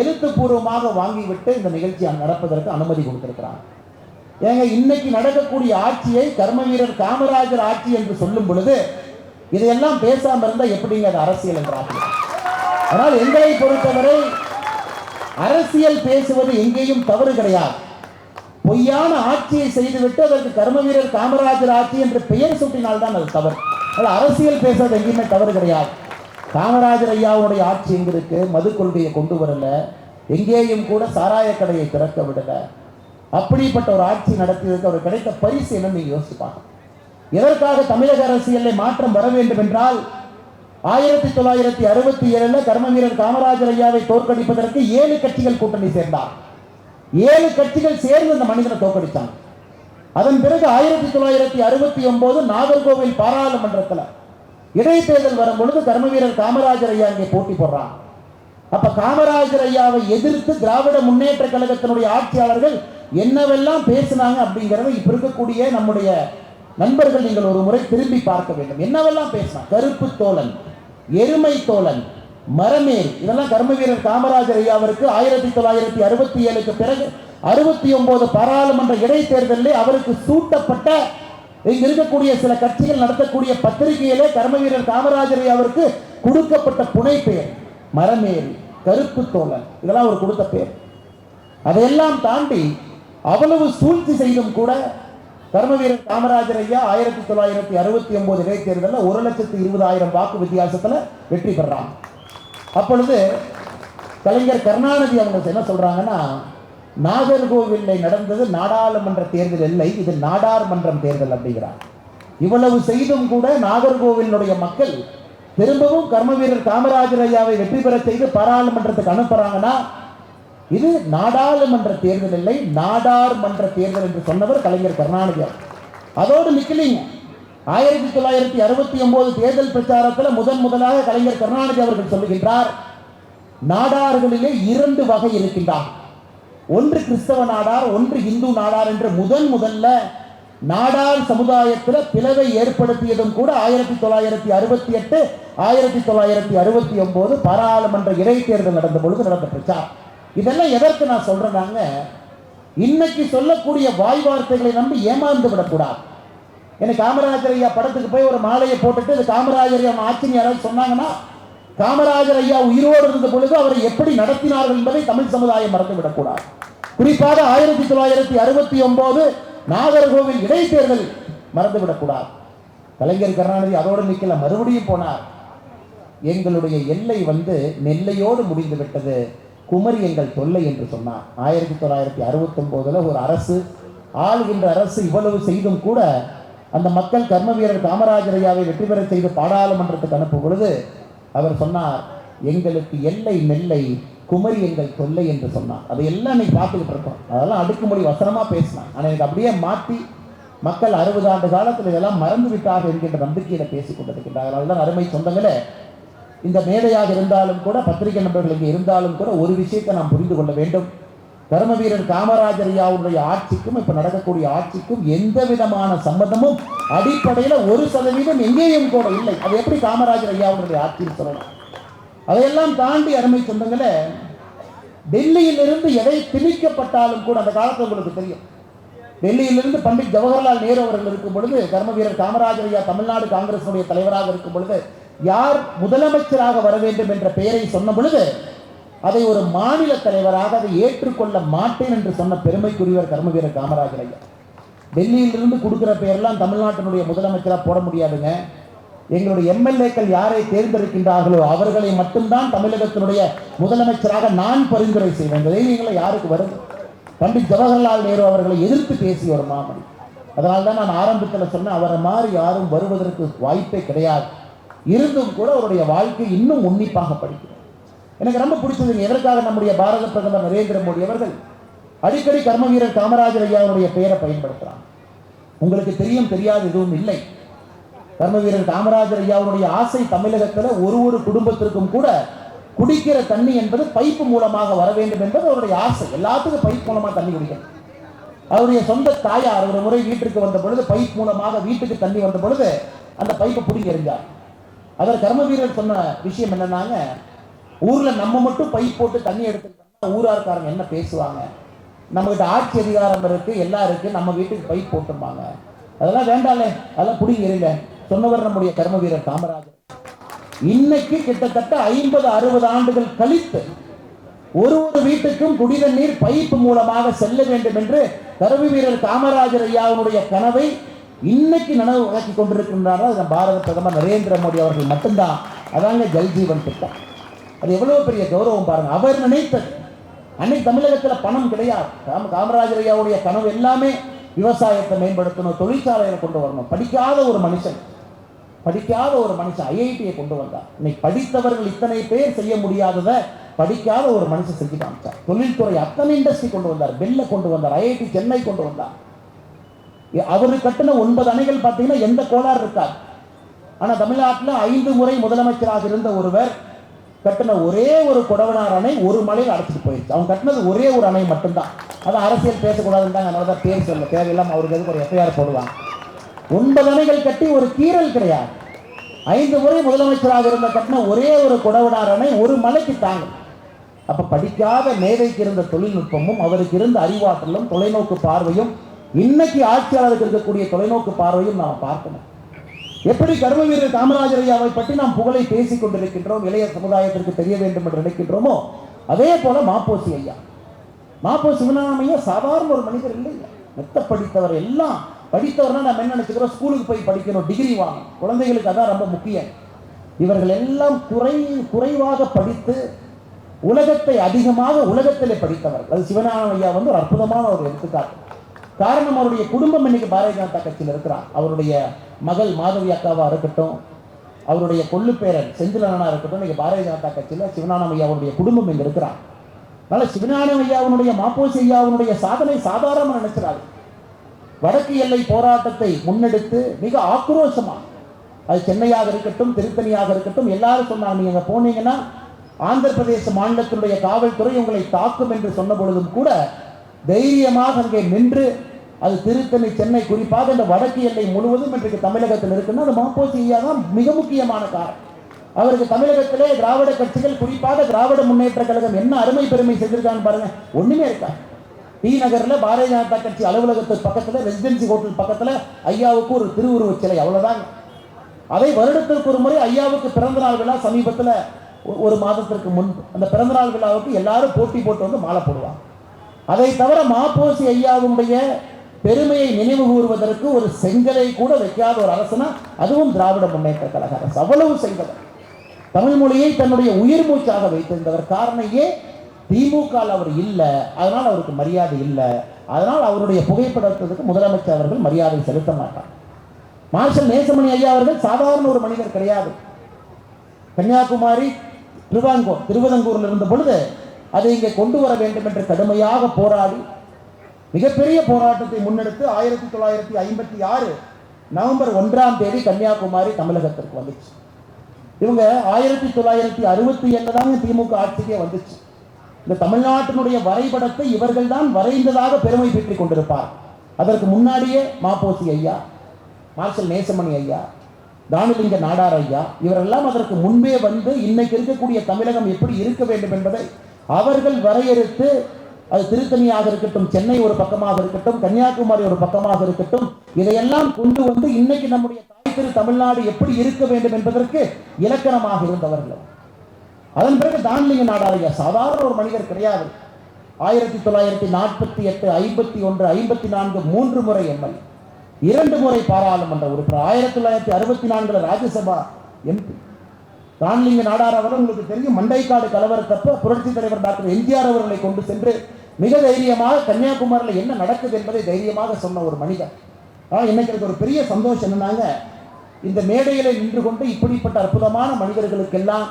எழுத்துப்பூர்வமாக வாங்கிவிட்டு இந்த நிகழ்ச்சி நடப்பதற்கு அனுமதி கொடுத்திருக்கிறாங்க ஏங்க இன்னைக்கு நடக்கக்கூடிய ஆட்சியை கர்மவீரர் காமராஜர் ஆட்சி என்று சொல்லும் பொழுது இதையெல்லாம் பேசாம இருந்தா எப்படிங்க அது அரசியல் என்றார்கள் ஆனால் எங்களை பொறுத்தவரை அரசியல் பேசுவது எங்கேயும் தவறு கிடையாது. பொய்யான ஆட்சியை செய்துவிட்டு அதற்கு கர்ம வீரர் காமராஜர் ஆட்சி என்று பெயர் சூட்டினால்தான் அது தவறு. அதனால் அரசியல் பேசுறது எங்கேயுமே தவறு கிடையாது. காமராஜர் ஐயாவுடைய ஆட்சி எங்களுக்கு மது கொள்கையை கொண்டு வரல. எங்கேயும் கூட சாராய கடையை திறக்க விடல. அப்படிப்பட்ட ஒரு ஆட்சி நடத்தியதுக்கு அவர் கிடைத்த பரிசு என்னன்னு நீங்க யோசிச்சு பார்க்கணும். எதற்காக தமிழக அரசியலை மாற்றம் வர வேண்டும் என்றால் ஆயிரத்தி தொள்ளாயிரத்தி அறுபத்தி ஏழுல கர்ம வீரர் காமராஜர் ஐயாவை தோற்கடிப்பதற்கு ஏழு கட்சிகள் கூட்டணி சேர்ந்தார். ஏழு கட்சிகள் சேர்ந்து இந்த மனிதனை தோற்கடித்தாங்க. அதன் பிறகு ஆயிரத்தி தொள்ளாயிரத்தி அறுபத்தி ஒன்பது நாகர்கோவில் பாராளுமன்றத்தில் இடைத்தேர்தல் வரும் பொழுது கர்ம வீரர் காமராஜர் ஐயா இங்கே போட்டி போடுறான் அப்ப காமராஜர் ஐயாவை எதிர்த்து திராவிட முன்னேற்ற கழகத்தினுடைய ஆட்சியாளர்கள் என்னவெல்லாம் பேசினாங்க அப்படிங்கறத இப்ப இருக்கக்கூடிய நம்முடைய நண்பர்கள் நீங்கள் ஒரு முறை திரும்பி பார்க்க வேண்டும். என்னவெல்லாம் பேசலாம்? கருப்பு தோழன் எருமை தோழன் மரமேல். இதெல்லாம் கர்ம வீரர் காமராஜர் ஐயாவிற்கு ஆயிரத்தி தொள்ளாயிரத்தி அறுபத்தி ஏழுக்கு பிறகு அறுபத்தி ஒன்பது பாராளுமன்ற இடைத்தேர்தலில் அவருக்கு சூட்டப்பட்ட இங்க இருக்கக்கூடிய சில கட்சிகள் நடத்தக்கூடிய பத்திரிகையிலே கர்ம வீரர் காமராஜர் ஐயாவிற்கு கொடுக்கப்பட்ட புனை பெயர் மரமேல் கருப்பு தோழன். இதெல்லாம் அவர் கொடுத்த பெயர். அதையெல்லாம் தாண்டி அவ்வளவு சூழ்ச்சி செய்தும் கூட கர்மவீரர் காமராஜர் ஐயா ஆயிரத்தி தொள்ளாயிரத்தி அறுபத்தி ஒன்பது இடைத்தேர்தலில் ஒரு லட்சத்து இருபதாயிரம் வாக்கு வித்தியாசத்தில் வெற்றி பெறாங்க அப்பொழுது கலைஞர் கருணாநிதி அவங்க என்ன சொல்றாங்கன்னா நாகர்கோவிலில் நடந்தது நாடாளுமன்ற தேர்தல் இல்லை இது நாடார் மன்றம் தேர்தல் அப்படிங்கிறார். இவ்வளவு செய்தும் கூட நாகர்கோவிலுடைய மக்கள் திரும்பவும் கர்மவீரர் காமராஜர் ஐயாவை வெற்றி பெற செய்து பாராளுமன்றத்துக்கு அனுப்புறாங்கன்னா இது நாடாளுமன்ற தேர்தல் இல்லை நாடார் மன்ற தேர்தல் என்று சொன்னவர் கலைஞர் கருணாநிதி அதோடு நிக்கலிங்க. ஆயிரத்தி தொள்ளாயிரத்தி அறுபத்தி ஒன்பது தேர்தல் பிரச்சாரத்தில் முதன் முதலாக கலைஞர் கருணாநிதி அவர்கள் சொல்லுகின்றார் நாடார்களிலே இரண்டு வகை இருக்கின்றார். ஒன்று கிறிஸ்தவ நாடார் ஒன்று இந்து நாடார் என்று முதன் முதல்ல நாடார் சமுதாயத்தில் பிளவை ஏற்படுத்தியதும் கூட ஆயிரத்தி தொள்ளாயிரத்தி அறுபத்தி எட்டு ஆயிரத்தி தொள்ளாயிரத்தி அறுபத்தி ஒன்பது பாராளுமன்ற இடைத்தேர்தல் நடந்த பொழுது நடந்த பிரச்சாரம். இதெல்லாம் எதற்கு நான் சொல்றேனாங்க இன்னைக்கு சொல்லக்கூடிய வாய் வார்த்தைகளை நம்பி ஏமாந்து விடக்கூடாது. எனக்கு காமராஜர் ஐயா படத்துக்கு போய் ஒரு மாலையை போட்டுட்டு இது காமராஜர் ஐயா ஆட்சின்னு யாராவது சொன்னாங்கன்னா காமராஜர் ஐயா உயிரோடு இருந்த பொழுது அவரை எப்படி நடத்தினார்கள் என்பதை தமிழ் சமுதாயம் மறந்து விடக்கூடாது. குறிப்பாக ஆயிரத்தி தொள்ளாயிரத்தி அறுபத்தி ஒன்பது நாகர்கோவில் இடைத்தேர்தல் மறந்து விடக்கூடாது. கலைஞர் கருணாநிதி அதோடு நிற்கல மறுபடியும் போனார். எங்களுடைய எல்லை வந்து நெல்லையோடு முடிந்து விட்டது. குமரி எங்கள் தொல்லை என்று சொன்னார். ஆயிரத்தி தொள்ளாயிரத்தி அறுபத்தொம்போதில் ஒரு அரசு ஆளுகின்ற அரசு இவ்வளவு செய்தும் கூட அந்த மக்கள் கர்ம வீரர் காமராஜர் ஐயாவை வெற்றி பெற செய்து பாராளுமன்றத்துக்கு அனுப்பும் பொழுது அவர் சொன்னார் எங்களுக்கு எல்லை நெல்லை குமரி எங்கள் தொல்லை என்று சொன்னார். அதையெல்லாம் இன்னைக்கு பார்த்துக்கிட்டு இருக்கோம். அதெல்லாம் அடுக்குமொழி வசனமாக பேசினான் ஆனால் எனக்கு அப்படியே மாற்றி மக்கள் அறுபது ஆண்டு காலத்தில் இதெல்லாம் மறந்து விட்டார்கள் என்கின்ற நம்பிக்கையில் பேசிக் கொண்டிருக்கின்றார்கள். அதெல்லாம் அருமை சொந்தங்களே இந்த மேடையாக இருந்தாலும் கூட பத்திரிகை நண்பர்கள் இங்கே இருந்தாலும் கூட ஒரு விஷயத்தை நாம் புரிந்து கொள்ள வேண்டும். தர்மவீரன் வீரர் காமராஜர் ஐயாவுடைய ஆட்சிக்கும் இப்போ நடக்கக்கூடிய ஆட்சிக்கும் எந்த விதமான சம்பந்தமும் அடிப்படையில் ஒரு சதவீதம் எங்கேயும் கூட இல்லை. அது எப்படி காமராஜர் ஐயாவுடைய ஆட்சின்னு சொல்லலாம்? அதையெல்லாம் தாண்டி அருமை சொந்தங்களே டெல்லியிலிருந்து எதை திணிக்கப்பட்டாலும் கூட அந்த காலத்தில் உங்களுக்கு தெரியும். டெல்லியிலிருந்து பண்டிட் ஜவஹர்லால் நேரு அவர்கள் இருக்கும் பொழுது கர்ம வீரர் காமராஜர் ஐயா தமிழ்நாடு காங்கிரஸினுடைய தலைவராக இருக்கும் பொழுது யார் முதலமைச்சராக வர வேண்டும் என்ற பெயரை சொன்ன பொழுது அதை ஒரு மாநில தலைவராக அதை ஏற்றுக்கொள்ள மாட்டேன் என்று சொன்ன பெருமைக்குரியவர் கர்ம காமராஜர் ஐயா. டெல்லியிலிருந்து கொடுக்குற பெயரெல்லாம் தமிழ்நாட்டினுடைய முதலமைச்சராக போட முடியாதுங்க. எங்களுடைய எம்எல்ஏக்கள் யாரை தேர்ந்தெடுக்கின்றார்களோ அவர்களை மட்டும்தான் தமிழகத்தினுடைய முதலமைச்சராக நான் பரிந்துரை செய்வேன். இந்த தைரியங்களை யாருக்கு வருது? பண்டிட் ஜவஹர்லால் நேரு அவர்களை எதிர்த்து பேசிய ஒரு மாமணி. அதனால்தான் நான் ஆரம்பத்தில் சொன்னேன் அவரை மாதிரி யாரும் வருவதற்கு வாய்ப்பே கிடையாது. இருந்தும் கூட அவருடைய வாழ்க்கை இன்னும் உன்னிப்பாக படிக்கிறேன் எனக்கு ரொம்ப பிடிச்சது எதற்காக நம்முடைய பாரத பிரதமர் நரேந்திர மோடி அவர்கள் அடிக்கடி கர்ம வீரர் காமராஜர் ஐயாவுடைய பெயரை பயன்படுத்துறாங்க. உங்களுக்கு தெரியும் தெரியாது எதுவும் இல்லை. கர்ம வீரர் காமராஜர் ஐயாவுடைய ஆசை தமிழகத்தில் ஒரு ஒரு குடும்பத்திற்கும் கூட குடிக்கிற தண்ணி என்பது பைப்பு மூலமாக வர வேண்டும் என்பது அவருடைய ஆசை. எல்லாத்துக்கும் பைப் மூலமாக தண்ணி குடிக்கணும். அவருடைய சொந்த தாயார் ஒரு முறை வீட்டிற்கு வந்த பொழுது பைப் மூலமாக வீட்டுக்கு தண்ணி வந்த பொழுது அந்த பைப்பை பிடிக்க எறிஞ்சார். அவர் கர்ம வீரர் சொன்ன விஷயம் என்னன்னாங்க ஊர்ல நம்ம மட்டும் பைப் போட்டு தண்ணி எடுத்துக்கிட்டோம்னா ஊரார்காரங்க என்ன பேசுவாங்க? நம்மகிட்ட ஆட்சி அதிகாரம் இருக்கு எல்லாம் இருக்கு நம்ம வீட்டுக்கு பைப் போட்டுருப்பாங்க அதெல்லாம் வேண்டாலே அதெல்லாம் பிடிங்கி சொன்னவர் நம்முடைய கர்ம வீரர் காமராஜர். இன்னைக்கு கிட்டத்தட்ட ஐம்பது அறுபது ஆண்டுகள் கழித்து ஒரு ஒரு வீட்டுக்கும் குடித நீர் பைப்பு மூலமாக செல்ல வேண்டும் என்று கருவி வீரர் காமராஜர் ஐயாவுடைய கனவை இன்னைக்கு நனவு வழக்கி கொண்டிருக்கின்றார்கள். அது பாரத பிரதமர் நரேந்திர மோடி அவர்கள் மட்டும்தான். அதாங்க ஜல்ஜீவன் திட்டம். அது எவ்வளவு பெரிய கௌரவம் பாருங்க. அவர் நினைத்தது. அன்னைக்கு தமிழகத்தில் பணம் கிடையாது. ராம காமராஜர் ஐயாவுடைய கனவு எல்லாமே விவசாயத்தை மேம்படுத்தணும் தொழிற்சாலைகளை கொண்டு வரணும். படிக்காத ஒரு மனுஷன் படிக்காத ஒரு மனுஷன் ஐஐடியை கொண்டு வந்தார். இன்னைக்கு படித்தவர்கள் இத்தனை பேர் செய்ய முடியாததை படிக்காத ஒரு மனுஷன் செஞ்சு காமிச்சார். தொழில்துறை அத்தனை இண்டஸ்ட்ரி கொண்டு வந்தார். பெல்ல கொண்டு வந்தார். ஐஐடி சென்னை கொண்டு வந்தார். அவர் கட்டின ஒன்பது அணைகள் பார்த்தீங்கன்னா எந்த கோளாறு இருக்காது. ஆனால் தமிழ்நாட்டில் ஐந்து முறை முதலமைச்சராக இருந்த ஒருவர் கட்டின ஒரே ஒரு குடவனார் அணை ஒரு மலையில் அடைச்சிட்டு போயிடுச்சு அவங்க கட்டினது ஒரே ஒரு அணை மட்டும்தான். அது அரசியல் பேசக்கூடாதுன்னு அதனால தான் பேர் சொல்ல தேவையில்லாமல் அவருக்கு எதுக்கு ஒரு எஃப்ஐஆர் போடுவாங்க. ஒன்பது அணைகள் கட்டி ஒரு கீறல் கிடையாது. ஐந்து முறை முதலமைச்சராக இருந்த கட்டின ஒரே ஒரு குடவனார் அணை ஒரு மலைக்கு தாங்கும். அப்போ படிக்காத மேதைக்கு இருந்த தொழில்நுட்பமும் அவருக்கு இருந்த அறிவாற்றலும் தொலைநோக்கு பார்வையும் இன்னைக்கு ஆட்சியாளருக்கு இருக்கக்கூடிய தொலைநோக்கு பார்வையும் நாம் பார்க்கணும். எப்படி கர்ம வீரர் காமராஜர் ஐயாவை பற்றி நாம் புகழை பேசிக் கொண்டிருக்கின்றோம் இளைய சமுதாயத்திற்கு தெரிய வேண்டும் என்று நினைக்கின்றோமோ? அதே போல மாப்போசி ஐயா. மாப்போ சிவநாம ஐயா சாதாரண ஒரு மனிதர் இல்லை. மெத்த படித்தவர் எல்லாம் படித்தவர்னா நம்ம என்ன நினைச்சுக்கிறோம்? ஸ்கூலுக்கு போய் படிக்கணும் டிகிரி வாங்கணும். குழந்தைகளுக்கு அதான் ரொம்ப முக்கியம். இவர்கள் எல்லாம் குறை குறைவாக படித்து உலகத்தை அதிகமாக உலகத்திலே படித்தவர்கள். அது சிவநாம ஐயா வந்து ஒரு அற்புதமான ஒரு எடுத்துக்காட்டு. காரணம் அவருடைய குடும்பம் இன்னைக்கு பாரதிய ஜனதா கட்சியில் இருக்கிறார். அவருடைய மகள் மாதவி அக்காவா இருக்கட்டும் அவருடைய கொள்ளுப்பேரன் செந்திலனா இருக்கட்டும் இன்னைக்கு பாரதிய ஜனதா கட்சியில் சிவனானம் ஐயா அவருடைய குடும்பம் இங்கே இருக்கிறார். அதனால சிவஞானம் ஐயாவுடைய மாப்போசி ஐயாவுடைய சாதனை சாதாரணமாக நினைச்சிடாது வடக்கு எல்லை போராட்டத்தை முன்னெடுத்து மிக ஆக்ரோஷமா அது சென்னையாக இருக்கட்டும் திருத்தணியாக இருக்கட்டும் எல்லாரும் சொன்னாங்க நீங்க போனீங்கன்னா ஆந்திர பிரதேச மாநிலத்தினுடைய காவல்துறை உங்களை தாக்கும் என்று சொன்ன பொழுதும் கூட தைரியமாக அங்கே நின்று அது திருத்தணி சென்னை குறிப்பாக இந்த வடக்கு எல்லை முழுவதும் இன்றைக்கு தமிழகத்தில் இருக்குன்னா அது மாப்போசி ஐயா தான் மிக முக்கியமான காரணம். அவருக்கு தமிழகத்திலே திராவிட கட்சிகள் குறிப்பாக திராவிட முன்னேற்ற கழகம் என்ன அருமை பெருமை செஞ்சிருக்கான்னு பாருங்க. ஒண்ணுமே இருக்கா டி நகர்ல பாரதிய ஜனதா கட்சி அலுவலகத்துக்கு பக்கத்துல ரெசிடென்சி ஹோட்டல் பக்கத்துல ஐயாவுக்கு ஒரு திருவுருவச் சிலை அவ்வளவுதான் அதை வருடத்திற்கு ஒரு முறை ஐயாவுக்கு பிறந்த நாள் விழா சமீபத்தில் ஒரு மாதத்திற்கு முன் அந்த பிறந்த நாள் விழாவுக்கு எல்லாரும் போட்டி போட்டு வந்து மாலை போடுவாங்க. அதை தவிர மாப்போசி ஐயாவுடைய பெருமையை நினைவு கூறுவதற்கு ஒரு செங்கலை கூட வைக்காத ஒரு அரசனா அதுவும் திராவிட முன்னேற்ற கழக அரசு. அவ்வளவு செய்தவர் தமிழ் மொழியை தன்னுடைய உயிர் மூச்சாக வைத்திருந்தவர் காரணம் ஏன்? திமுக அவர் இல்லை அதனால் அவருக்கு மரியாதை இல்லை அதனால் அவருடைய புகைப்படத்துக்கு முதலமைச்சர் அவர்கள் மரியாதை செலுத்த மாட்டார். மார்ஷல் நேசமணி ஐயா அவர்கள் சாதாரண ஒரு மனிதர் கிடையாது. கன்னியாகுமரி திருவாங்கூர் திருவிதங்கூரில் இருந்த பொழுது அதை இங்கே கொண்டு வர வேண்டும் என்று கடுமையாக போராடி மிகப்பெரிய போராட்டத்தை முன்னெடுத்து ஆயிரத்தி தொள்ளாயிரத்தி ஐம்பத்தி ஆறு நவம்பர் ஒன்றாம் தேதி கன்னியாகுமரி தமிழகத்திற்கு வந்துச்சு. இவங்க ஆயிரத்தி தொள்ளாயிரத்தி அறுபத்தி ஏழு தாங்க திமுக ஆட்சிக்கே வந்துச்சு. இந்த தமிழ்நாட்டினுடைய வரைபடத்தை இவர்கள் தான் வரைந்ததாக பெருமை பெற்றுக் கொண்டிருப்பார். அதற்கு முன்னாடியே மாப்போசி ஐயா மார்ஷல் நேசமணி ஐயா தானுலிங்க நாடார் ஐயா இவரெல்லாம் அதற்கு முன்பே வந்து இன்னைக்கு இருக்கக்கூடிய தமிழகம் எப்படி இருக்க வேண்டும் என்பதை அவர்கள் வரையறுத்து அது திருத்தணியாக இருக்கட்டும் சென்னை ஒரு பக்கமாக இருக்கட்டும் கன்னியாகுமரி ஒரு பக்கமாக இருக்கட்டும் இதையெல்லாம் கொண்டு வந்து இன்னைக்கு நம்முடைய தாய் திரு தமிழ்நாடு எப்படி இருக்க வேண்டும் என்பதற்கு இலக்கணமாக இருந்தவர்கள் அதன் பிறகு தான்லிங்க நாடார் சாதாரண ஒரு மனிதர் கிடையாது. ஆயிரத்தி தொள்ளாயிரத்தி நாற்பத்தி எட்டு ஐம்பத்தி ஒன்று ஐம்பத்தி நான்கு மூன்று முறை எம்எல்ஏ. இரண்டு முறை பாராளுமன்ற உறுப்பினர். ஆயிரத்தி தொள்ளாயிரத்தி அறுபத்தி நான்குல ராஜ்யசபா எம்பி. ரான்லிங்க நாடார் அவர்கள் உங்களுக்கு தெரியும் மண்டைக்காடு கலவரத்தப்ப புரட்சி தலைவர் டாக்டர் எம்ஜிஆர் அவர்களை கொண்டு சென்று மிக தைரியமாக கன்னியாகுமரியில் என்ன நடக்குது என்பதை தைரியமாக சொன்ன ஒரு மனிதர். ஆனால் இன்னைக்கு எனக்கு ஒரு பெரிய சந்தோஷம் என்னன்னாங்க இந்த மேடையில் நின்று கொண்டு இப்படிப்பட்ட அற்புதமான மனிதர்களுக்கெல்லாம்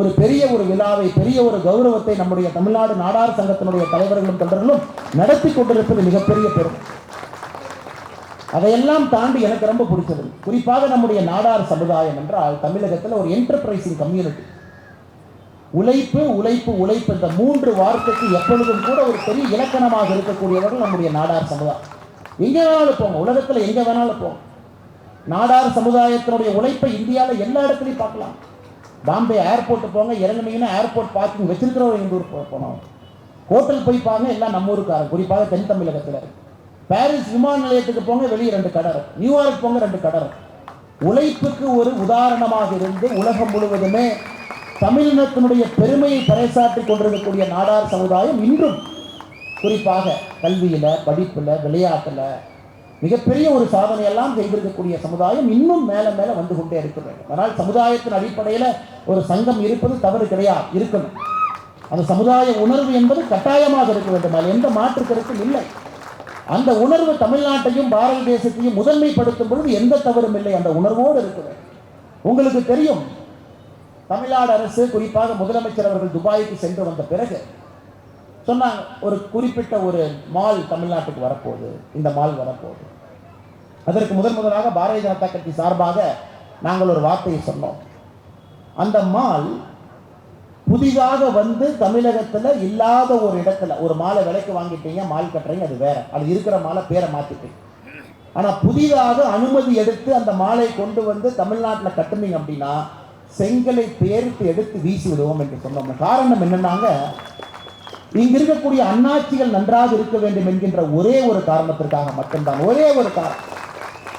ஒரு பெரிய ஒரு விழாவை பெரிய ஒரு கௌரவத்தை நம்முடைய தமிழ்நாடு நாடார் சங்கத்தினுடைய தலைவர்களும் தொண்டர்களும் நடத்தி கொண்டிருப்பது மிகப்பெரிய பெரும். அதையெல்லாம் தாண்டி எனக்கு ரொம்ப பிடிச்சது. குறிப்பாக நம்முடைய நாடார் சமுதாயம் என்றால் தமிழகத்தில் ஒரு என்டர்பிரைசிங் கம்யூனிட்டி உழைப்பு உழைப்பு உழைப்பு இந்த மூன்று வார்த்தைக்கு எப்பொழுதும் கூட ஒரு பெரிய இலக்கணமாக இருக்கக்கூடியவர்கள் நம்முடைய நாடார் சமுதாயம். எங்கே வேணாலும் போங்க. உலகத்தில் எங்கே வேணாலும் போங்க. நாடார் சமுதாயத்தினுடைய உழைப்பை இந்தியாவில் எல்லா இடத்துலையும் பார்க்கலாம். பாம்பே ஏர்போர்ட் போங்க இறங்குனீங்கன்னா ஏர்போர்ட் பார்க்கிங் வச்சிருக்கிறவங்க எங்கள் ஊர் போனோம் ஹோட்டல் போய் பாருங்க எல்லாம் நம்ம ஊருக்காரன் குறிப்பாக தென் தமிழகத்தில் பாரிஸ் விமான நிலையத்துக்கு போங்க வெளியே ரெண்டு கடை இருக்கு. நியூயார்க் போங்க ரெண்டு கடை உழைப்புக்கு ஒரு உதாரணமாக இருந்து உலகம் முழுவதுமே தமிழினத்தினுடைய பெருமையை பறைசாற்றி கொண்டிருக்கக்கூடிய நாடார் சமுதாயம் இன்றும் குறிப்பாக கல்வியில் படிப்பில் விளையாட்டில் மிகப்பெரிய ஒரு சாதனையெல்லாம் செய்திருக்கக்கூடிய சமுதாயம் இன்னும் மேலே மேலே வந்து கொண்டே இருக்க வேண்டும் அதனால் சமுதாயத்தின் அடிப்படையில் ஒரு சங்கம் இருப்பது தவறு கிடையாது இருக்கணும். அந்த சமுதாய உணர்வு என்பது கட்டாயமாக இருக்க வேண்டும். அதில் எந்த மாற்று கருத்தும் இல்லை. அந்த உணர்வு தமிழ்நாட்டையும் பாரத தேசத்தையும் முதன்மைப்படுத்தும் பொழுது எந்த தவறும் இல்லை. அந்த உணர்வோடு இருக்க வேண்டும். உங்களுக்கு தெரியும் தமிழ்நாடு அரசு குறிப்பாக முதலமைச்சர் அவர்கள் துபாய்க்கு சென்று வந்த பிறகு சொன்னாங்க ஒரு குறிப்பிட்ட ஒரு மால் தமிழ்நாட்டுக்கு வரப்போகுது இந்த மால் வரப்போகுது. அதற்கு முதன் முதலாக பாரதிய ஜனதா கட்சி சார்பாக நாங்கள் ஒரு வார்த்தையை சொன்னோம். அந்த மால் புதிதாக வந்து தமிழகத்தில் இல்லாத ஒரு இடத்துல ஒரு மாலை விலைக்கு வாங்கிட்டீங்க மால் கட்டுறீங்க அது வேற. அது இருக்கிற மாலை பேரை மாற்றிட்டீங்க ஆனால் புதிதாக அனுமதி எடுத்து அந்த மாலை கொண்டு வந்து தமிழ்நாட்டில் கட்டுனீங்க அப்படின்னா செங்கலை பெயர்த்து எடுத்து வீசி விடுவோம் என்று சொன்னோம். காரணம் என்னன்னாங்க இங்க இருக்கக்கூடிய அண்ணாட்சிகள் நன்றாக இருக்க வேண்டும் என்கின்ற ஒரே ஒரு காரணத்திற்காக மட்டும்தான் ஒரே ஒரு காரணம்.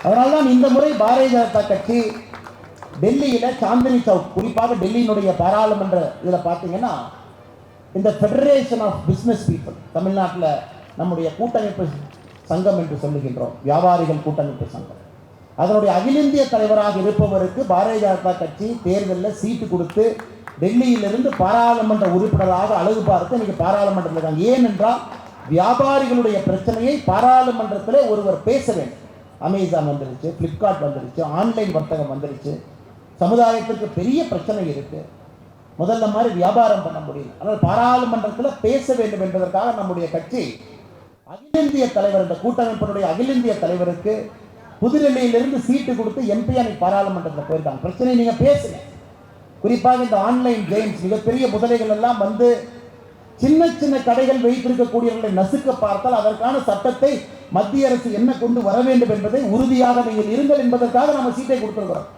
அதனால்தான் இந்த முறை பாரதிய ஜனதா கட்சி டெல்லியில சாந்தினி சவுக் குறிப்பாக டெல்லியினுடைய பாராளுமன்ற இதில் பார்த்தீங்கன்னா இந்த ஃபெடரேஷன் ஆஃப் பிஸ்னஸ் பீப்புள் தமிழ்நாட்டில் நம்முடைய கூட்டமைப்பு சங்கம் என்று சொல்லுகின்றோம் வியாபாரிகள் கூட்டமைப்பு சங்கம். அதனுடைய அகில இந்திய தலைவராக இருப்பவருக்கு பாரதிய ஜனதா கட்சி தேர்தலில் சீட்டு கொடுத்து டெல்லியிலிருந்து பாராளுமன்ற உறுப்பினராக அழகு பார்த்து இன்னைக்கு பாராளுமன்றத்தில் இருக்காங்க. ஏனென்றால் வியாபாரிகளுடைய பிரச்சனையை பாராளுமன்றத்தில் ஒருவர் பேச வேண்டும். அமேசான் வந்துருச்சு ஃப்ளிப்கார்ட் வந்துருச்சு ஆன்லைன் வர்த்தகம் வந்துருச்சு. சமுதாயத்திற்கு பெரிய பிரச்சனை இருக்குது முதல்ல மாதிரி வியாபாரம் பண்ண முடியல. ஆனால் பாராளுமன்றத்தில் பேச வேண்டும் என்பதற்காக நம்முடைய கட்சி அகில இந்திய தலைவர் இந்த கூட்டமைப்பினுடைய அகில இந்திய தலைவருக்கு புதுடெல்லியிலிருந்து சீட்டு கொடுத்து எம்பி அன்னைக்கு பாராளுமன்றத்தில் போயிருக்காங்க பிரச்சனை நீங்கள் பேசுங்க. குறிப்பாக இந்த ஆன்லைன் கேம்ஸ் மிகப்பெரிய முதலைகள் எல்லாம் வந்து சின்ன சின்ன கடைகள் வைத்திருக்கக்கூடியவர்களை நசுக்க பார்த்தால் அதற்கான சட்டத்தை மத்திய அரசு என்ன கொண்டு வர வேண்டும் என்பதை உறுதியாக நீங்கள் இருங்கள் என்பதற்காக நம்ம சீட்டை கொடுத்துருக்கிறோம்.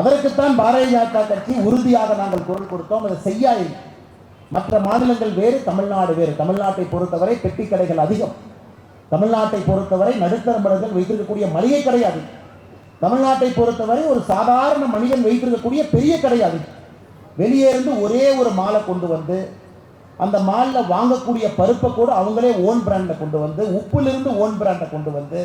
அதற்குத்தான் பாரதிய ஜனதா கட்சி உறுதியாக நாங்கள் குரல் கொடுத்தோம். அதை செய்யாது மற்ற மாநிலங்கள் வேறு தமிழ்நாடு வேறு. தமிழ்நாட்டை பொறுத்தவரை பெட்டி கடைகள் அதிகம். தமிழ்நாட்டை பொறுத்தவரை நடுத்தர மனிதர்கள் வைத்திருக்கக்கூடிய மளிகை கடை தமிழ்நாட்டை பொறுத்தவரை ஒரு சாதாரண மனிதன் வைத்திருக்கக்கூடிய பெரிய கடை வெளியே இருந்து ஒரே ஒரு மாலை கொண்டு வந்து அந்த மாலில் வாங்கக்கூடிய பருப்பை கூட அவங்களே ஓன் பிராண்டில் கொண்டு வந்து உப்புலேருந்து ஓன் பிராண்டை கொண்டு வந்து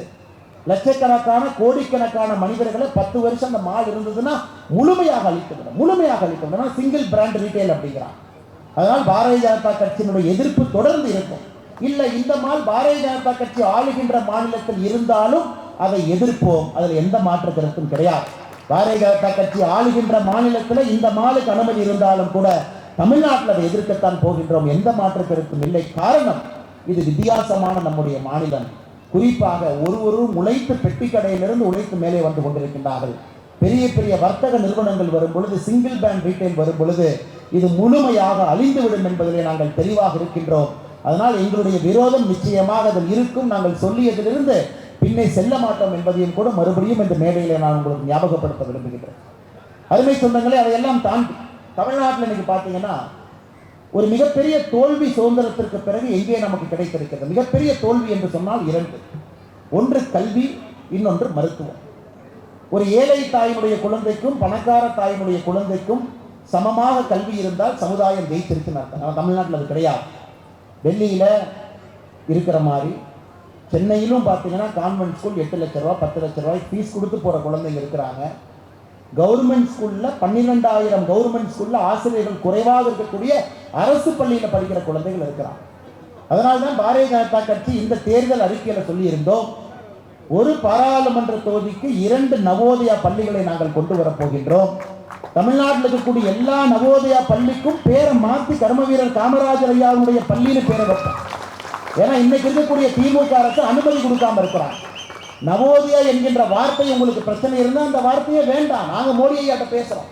லட்சக்கணக்கான கோடிக்கணக்கான மனிதர்களை பத்து வருஷம் அந்த மால் இருந்ததுன்னா முழுமையாக அழித்துவிடும் முழுமையாக அழித்துவிடும் சிங்கிள் பிராண்ட் ரீட்டைல் அப்படிங்கிறான் அதனால் பாரதிய ஜனதா கட்சியினுடைய எதிர்ப்பு தொடர்ந்து இருக்கும். இல்லை இந்த மால் பாரதிய ஜனதா கட்சி ஆளுகின்ற மாநிலத்தில் இருந்தாலும் அதை எதிர்ப்போம். அதில் எந்த மாற்று கருத்தும் கிடையாது. பாரதிய ஜனதா கட்சி ஆளுகின்ற மாநிலத்தில் இந்த மாலுக்கு அனுமதி இருந்தாலும் கூட தமிழ்நாட்டில் அதை எதிர்க்கத்தான் போகின்றோம். எந்த மாற்று கருத்தும் இல்லை. காரணம் இது வித்தியாசமான நம்முடைய மாநிலம். குறிப்பாக ஒருவரும் உழைத்து பெட்டி கடையிலிருந்து உழைத்து மேலே வந்து கொண்டிருக்கின்றார்கள். பெரிய பெரிய வர்த்தக நிறுவனங்கள் வரும் பொழுது சிங்கிள் பேண்ட் ரீட்டைல் வரும் பொழுது இது முழுமையாக அழிந்துவிடும் என்பதிலே நாங்கள் தெளிவாக இருக்கின்றோம். அதனால் எங்களுடைய விரோதம் நிச்சயமாக அதில் இருக்கும். நாங்கள் சொல்லியதிலிருந்து பின்னே செல்ல மாட்டோம் என்பதையும் கூட மறுபடியும் இந்த மேடையிலே நான் உங்களுக்கு ஞாபகப்படுத்த விரும்புகின்றேன். அருமை சொந்தங்களே அதையெல்லாம் தாண்டி தமிழ்நாட்டில் இன்னைக்கு பார்த்தீங்கன்னா ஒரு மிகப்பெரிய தோல்வி சுதந்திரத்திற்கு பிறகு எங்கே நமக்கு கிடைத்திருக்கிறது. மிகப்பெரிய தோல்வி என்று சொன்னால் இரண்டு. ஒன்று கல்வி இன்னொன்று மருத்துவம். ஒரு ஏழை தாயினுடைய குழந்தைக்கும் பணக்கார தாயினுடைய குழந்தைக்கும் சமமாக கல்வி இருந்தால் சமுதாயம் ஜெயித்திருக்குன்னு தமிழ்நாட்டில் அது கிடையாது. டெல்லியில் இருக்கிற மாதிரி சென்னையிலும் பார்த்தீங்கன்னா கான்வென்ட் ஸ்கூல் எட்டு லட்ச ரூபா பத்து லட்ச ரூபாய் ஃபீஸ் கொடுத்து போகிற குழந்தைங்க இருக்கிறாங்க. கவர்மெண்ட் ஸ்கூலில் பன்னிரெண்டாயிரம் கவர்மெண்ட் ஸ்கூலில் ஆசிரியர்கள் குறைவாக இருக்கக்கூடிய அரசு பள்ளியில் படிக்கிற குழந்தைகள் இருக்கிறாங்க. அதனால தான் பாரதிய ஜனதா கட்சி இந்த தேர்தல் அறிக்கையில் சொல்லியிருந்தோம் ஒரு பாராளுமன்ற தொகுதிக்கு இரண்டு நவோதயா பள்ளிகளை நாங்கள் கொண்டு வரப்போகின்றோம் தமிழ்நாட்டில் இருக்கக்கூடிய எல்லா நவோதயா பள்ளிக்கும் பேரை மாற்றி கர்மவீரர் காமராஜர் ஐயாவுடைய பள்ளின்னு பேரை வைப்பான் ஏன்னா இன்னைக்கு இருக்கக்கூடிய திமுக அரசு அனுமதி கொடுக்காம இருக்கிறாங்க. நவோதயா என்கின்ற வார்த்தை உங்களுக்கு பிரச்சனை இருந்தால் அந்த வார்த்தையே வேண்டாம். நாங்கள் மோடி ஐயாட்ட பேசுகிறோம்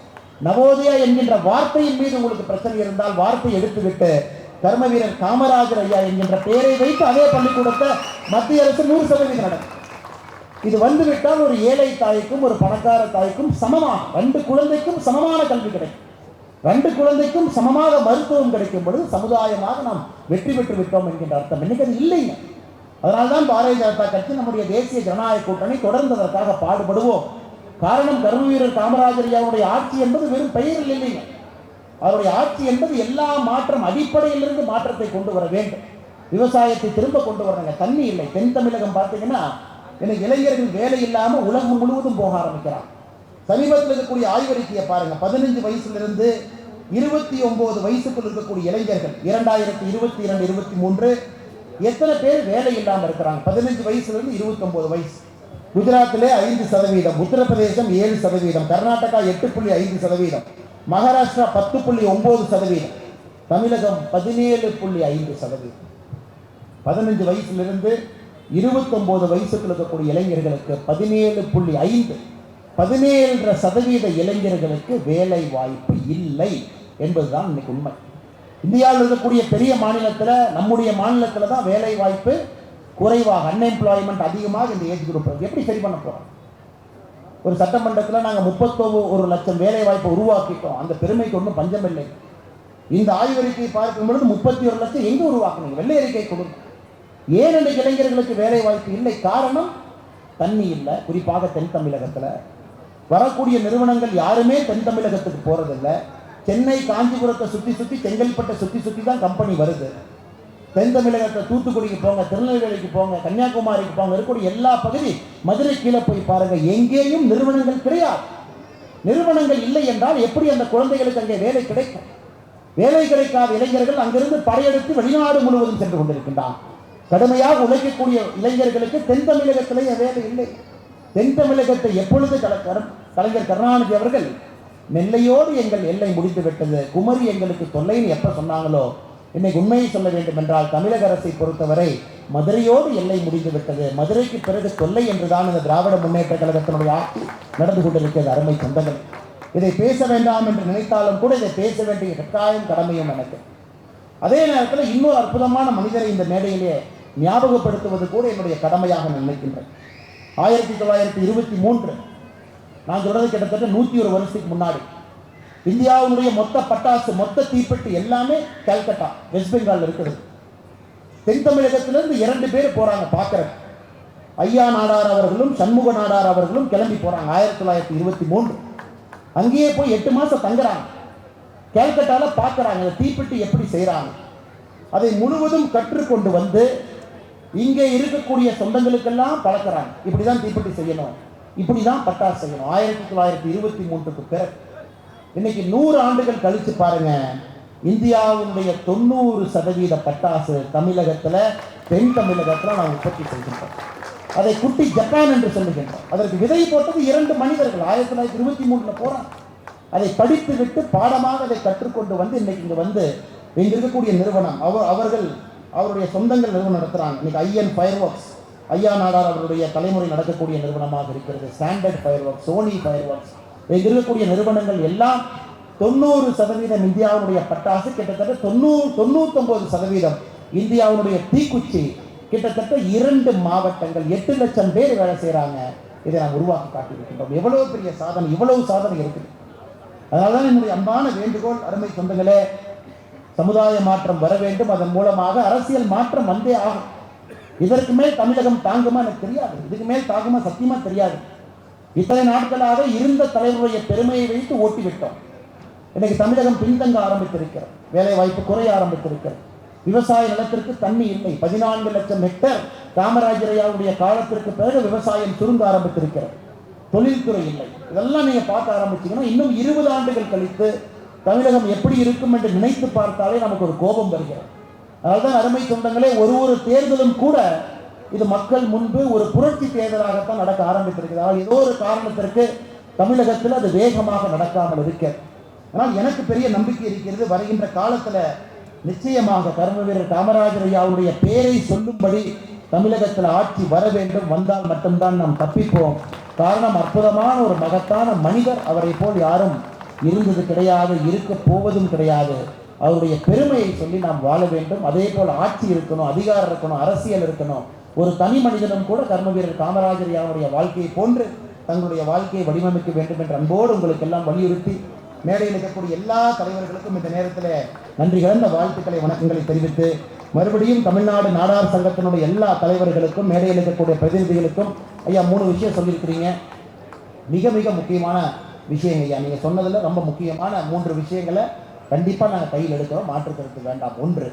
நவோதயா என்கின்ற வார்த்தையின் மீது உங்களுக்கு பிரச்சனை இருந்தால் வார்த்தை எடுத்துவிட்டு கர்மவீரர் காமராஜர் ஐயா என்கின்ற பெயரை வைத்து அதே பள்ளிக்கூடத்தை மத்திய அரசு நூறு சதவீதம் நடக்கும். இது வந்துவிட்டால் ஒரு ஏழை தாய்க்கும் ஒரு பணக்கார தாய்க்கும் சமமாக ரெண்டு குழந்தைக்கும் சமமான கல்வி கிடைக்கும். ரெண்டு குழந்தைக்கும் சமமாக மருத்துவம் கிடைக்கும் பொழுது சமுதாயமாக நாம் வெற்றி பெற்று விட்டோம் என்கின்ற அர்த்தம். இன்னைக்கு அது இல்லைங்க அதனால்தான் பாரதிய ஜனதா கட்சி நம்முடைய தேசிய ஜனநாயக கூட்டணி தொடர்ந்து அதற்காக பாடுபடுவோம். காரணம் கர்ம வீரர் ஆட்சி என்பது வெறும் பெயரில் இல்லைங்க. அவருடைய ஆட்சி என்பது எல்லா மாற்றம் அடிப்படையிலிருந்து மாற்றத்தை கொண்டு வர வேண்டும். விவசாயத்தை திரும்ப கொண்டு வரணுங்க. தண்ணி இல்லை. தென் தமிழகம் பார்த்தீங்கன்னா என இளைஞர்கள் வேலை இல்லாமல் உலகம் முழுவதும் போக ஆரம்பிக்கிறான். சமீபத்தில் இருக்கக்கூடிய ஆய்வறிக்கையை பாருங்க. பதினஞ்சு வயசுலேருந்து இருபத்தி ஒன்பது வயசுக்குள் இருக்கக்கூடிய இளைஞர்கள் இரண்டாயிரத்தி இருபத்தி இரண்டு இருபத்தி மூன்று எத்தனை பேர் வேலை இல்லாமல் இருக்கிறாங்க? பதினஞ்சு வயசுலேருந்து இருபத்தொம்போது வயசு. குஜராத்திலே ஐந்து சதவீதம் உத்தரப்பிரதேசம் ஏழு சதவீதம் கர்நாடகா எட்டு புள்ளி ஐந்து சதவீதம் மகாராஷ்டிரா பத்து புள்ளி ஒன்பது சதவீதம் தமிழகம் பதினேழு புள்ளி ஐந்து சதவீதம். பதினஞ்சு வயசுலேருந்து இருபத்தொம்போது வயசுக்குள் இருக்கக்கூடிய இளைஞர்களுக்கு பதினேழு புள்ளி ஐந்து பதினேழு சதவீத இளைஞர்களுக்கு வேலை வாய்ப்பு இல்லை என்பதுதான் இன்னைக்கு உண்மை. இந்தியாவில் இருக்கக்கூடிய பெரிய மாநிலத்தில் நம்முடைய மாநிலத்தில் தான் வேலை வாய்ப்பு குறைவாக அன்எம்ப்ளாய்மெண்ட் அதிகமாக இந்த ஏஜ் குரூப் எப்படி சரி பண்ண போகிறோம் ஒரு சட்டமன்றத்தில் நாங்கள் முப்பத்தொரு ஒரு லட்சம் வேலை வாய்ப்பை உருவாக்கிட்டோம். அந்த பெருமைக்கு ஒன்றும் பஞ்சம் இல்லை இந்த ஆய்வறிக்கையை பார்க்கும் பொழுது முப்பத்தி ஒரு லட்சம் எங்கே உருவாக்கணும் வெள்ளை அறிக்கை கொடுங்க. ஏன் இந்த இளைஞர்களுக்கு வேலை வாய்ப்பு இல்லை? காரணம் தண்ணி இல்லை. குறிப்பாக தென் தமிழகத்தில். வரக்கூடிய நிறுவனங்கள் யாருமே தென் தமிழகத்துக்கு போகிறதில்ல சென்னை காஞ்சிபுரத்தை சுற்றி சுற்றி செங்கல்பட்டை சுற்றி சுற்றி தான் கம்பெனி வருது. தென் தமிழகத்தை தூத்துக்குடிக்கு போங்க திருநெல்வேலிக்கு போங்க கன்னியாகுமரிக்கு போங்க இருக்கக்கூடிய எல்லா பகுதி மதுரை கீழே போய் பாருங்க. எங்கேயும் நிறுவனங்கள் கிடையாது. நிறுவனங்கள் இல்லை என்றால் எப்படி அந்த குழந்தைகளுக்கு அங்கே வேலை கிடைக்கும்? வேலை கிடைக்காத இளைஞர்கள் அங்கிருந்து படையெடுத்து வெளிநாடு முழுவதும் சென்று கொண்டிருக்கின்றான். கடுமையாக உழைக்கக்கூடிய இளைஞர்களுக்கு தென் தமிழகத்திலேயே வேலை இல்லை. தென் தமிழகத்தை எப்பொழுது கல- கலைஞர் கருணாநிதி அவர்கள் நெல்லையோடு எங்கள் எல்லை முடிந்து விட்டது குமரி எங்களுக்கு தொல்லைன்னு எப்போ சொன்னாங்களோ இன்னைக்கு உண்மையை சொல்ல வேண்டும் என்றால் தமிழக அரசை பொறுத்தவரை மதுரையோடு எல்லை முடிந்து விட்டது மதுரைக்கு பிறகு தொல்லை என்றுதான் இந்த திராவிட முன்னேற்ற கழகத்தினுடைய ஆட்சி நடந்து கொண்டிருக்கிறது. அருமை சொந்தங்கள் இதை பேச வேண்டாம் என்று நினைத்தாலும் கூட இதை பேச வேண்டிய கட்டாயம் கடமையும் எனக்கு. அதே நேரத்தில் இன்னொரு அற்புதமான மனிதரை இந்த மேடையிலே ஞாபகப்படுத்துவது கூட என்னுடைய கடமையாக நான் நினைக்கின்றேன். ஆயிரத்தி தொள்ளாயிரத்தி இருபத்தி மூன்று நான் சொல்றது கிட்டத்தட்ட நூற்றி ஒரு வருஷத்துக்கு முன்னாடி. இந்தியாவுடைய மொத்த பட்டாசு மொத்த தீப்பெட்டி எல்லாமே கல்கட்டா வெஸ்ட் பெங்கால் இருக்குது. தென் தமிழகத்திலிருந்து இரண்டு பேர் போறாங்க பார்க்கறதுக்கு ஐயா நாடார் அவர்களும் சண்முக நாடார் அவர்களும் கிளம்பி போறாங்க ஆயிரத்தி தொள்ளாயிரத்தி இருபத்தி மூன்று. அங்கேயே போய் எட்டு மாசம் தங்குறாங்க. கேல்கட்டால பார்க்குறாங்க இந்த தீப்பெட்டி எப்படி செய்கிறாங்க அதை முழுவதும் கற்றுக்கொண்டு வந்து இங்கே இருக்கக்கூடிய சொந்தங்களுக்கெல்லாம் பழக்கறாங்க. இப்படிதான் தீப்பெட்டி செய்யணும். இப்படிதான் பட்டாசு செய்யணும். ஆயிரத்தி தொள்ளாயிரத்தி இருபத்தி மூன்றுக்கு பிறகு. இன்னைக்கு நூறு ஆண்டுகள் கழிச்சு பாருங்க இந்தியாவுடைய தொண்ணூறு சதவீத பட்டாசு தமிழகத்துல தென் தமிழகத்துல நாம் உற்பத்தி செய்கின்றோம். அதை குட்டி ஜப்பான் என்று சொல்லுகின்றோம். அதற்கு விதை போட்டது இரண்டு மனிதர்கள். ஆயிரத்தி தொள்ளாயிரத்தி இருபத்தி மூணுல போறாங்க. அதை படித்து விட்டு பாடமாக அதை கற்றுக்கொண்டு வந்து இன்னைக்கு இங்க வந்து இங்க இருக்கக்கூடிய நிறுவனம். அவர் அவர்கள் அவருடைய சொந்தங்கள் நிறுவனம் நடத்துகிறாங்க இன்னைக்கு ஐஎன் ஃபயர் ஒர்க்ஸ் ஐயா நாடார் அவருடைய தலைமுறை நடக்கக்கூடிய நிறுவனமாக இருக்கிறது. Standard fireworks Sony fireworks இங்க இருக்கக்கூடிய நிறுவனங்கள் எல்லாம் தொண்ணூறு சதவீதம் இந்தியாவுடைய பட்டாசு கிட்டத்தட்ட தொண்ணூறு தொண்ணூத்தொம்பது சதவீதம் இந்தியாவுடைய தீக்குச்சி கிட்டத்தட்ட இரண்டு மாவட்டங்கள் எட்டு லட்சம் பேர் வேலை செய்கிறாங்க இதை நாம் உருவாக்கி காட்டியிருக்கின்றோம். எவ்வளவு பெரிய சாதனை இவ்வளவு சாதனை இருக்குது. அதனால்தான் என்னுடைய அன்பான வேண்டுகோள் அருமை சொந்தங்களே சமுதாய மாற்றம் வர வேண்டும். அதன் மூலமாக அரசியல் மாற்றம் வந்தே ஆகும். இதற்கு மேல் தமிழகம் தாங்குமா எனக்கு தெரியாது. இதுக்கு மேல் தாங்குமா சத்தியமா தெரியாது. இத்தனை நாட்களாக இருந்த தலைவருடைய பெருமையை வைத்து ஓட்டி விட்டோம் இன்னைக்கு தமிழகம் பின்தங்க ஆரம்பித்திருக்கிறது. வேலை வாய்ப்பு குறைய ஆரம்பித்திருக்கிறது. விவசாய நிலத்திற்கு தண்ணி இல்லை. பதினான்கு லட்சம் ஹெக்டேர் காமராஜரையாவுடைய காலத்திற்கு பிறகு விவசாயம் சுருங்க ஆரம்பித்திருக்கிறது. தொழில்துறை இல்லை. இதெல்லாம் நீங்க பார்க்க ஆரம்பிச்சீங்கன்னா இன்னும் இருபது ஆண்டுகள் கழித்து தமிழகம் எப்படி இருக்கும் என்று நினைத்து பார்த்தாலே நமக்கு ஒரு கோபம் வருகிறது. அதனால்தான் அருமை சொந்தங்களே ஒரு ஒரு தேர்தலும் கூட இது மக்கள் முன்பு ஒரு புரட்சி தேர்தலாகத்தான் நடக்க ஆரம்பித்திருக்கிறது. ஆனால் ஏதோ ஒரு காரணத்திற்கு தமிழகத்தில் அது வேகமாக நடக்காமல் இருக்கிறது. ஆனால் எனக்கு பெரிய நம்பிக்கை இருக்கிறது வருகின்ற காலத்தில் நிச்சயமாக கர்ம வீரர் காமராஜர் ஐயாவுடைய பேரை சொல்லும்படி தமிழகத்தில் ஆட்சி வர வேண்டும். வந்தால் மட்டும்தான் நாம் தப்பிப்போம். காரணம் அற்புதமான ஒரு மகத்தான மனிதர் அவரை போல் யாரும் இருந்தது கிடையாது இருக்க போவதும் கிடையாது. அவருடைய பெருமையை சொல்லி நாம் வாழ வேண்டும். அதே போல் ஆட்சி இருக்கணும் அதிகாரம் இருக்கணும் அரசியல் இருக்கணும். ஒரு தனி மனிதனும் கூட கர்ம வீரர் காமராஜர் யாருடைய வாழ்க்கையை போன்று தங்களுடைய வாழ்க்கையை வடிவமைக்க வேண்டும் என்ற அன்போடு உங்களுக்கு எல்லாம் வலியுறுத்தி மேடையில் இருக்கக்கூடிய எல்லா தலைவர்களுக்கும் இந்த நேரத்தில் நன்றி கலந்த வாழ்த்துக்களை வணக்கங்களை தெரிவித்து மறுபடியும் தமிழ்நாடு நாடார் சங்கத்தினுடைய எல்லா தலைவர்களுக்கும் மேடையில் இருக்கக்கூடிய பிரதிநிதிகளுக்கும் ஐயா மூணு விஷயம் சொல்லியிருக்கிறீங்க. மிக மிக முக்கியமான விஷயங்க ஐயா நீங்கள் சொன்னதில் ரொம்ப முக்கியமான மூன்று விஷயங்களை கண்டிப்பாக நாங்கள் கையில் எடுக்கிறோம். மாற்றுக்கருத்து வேண்டாம். ஒன்று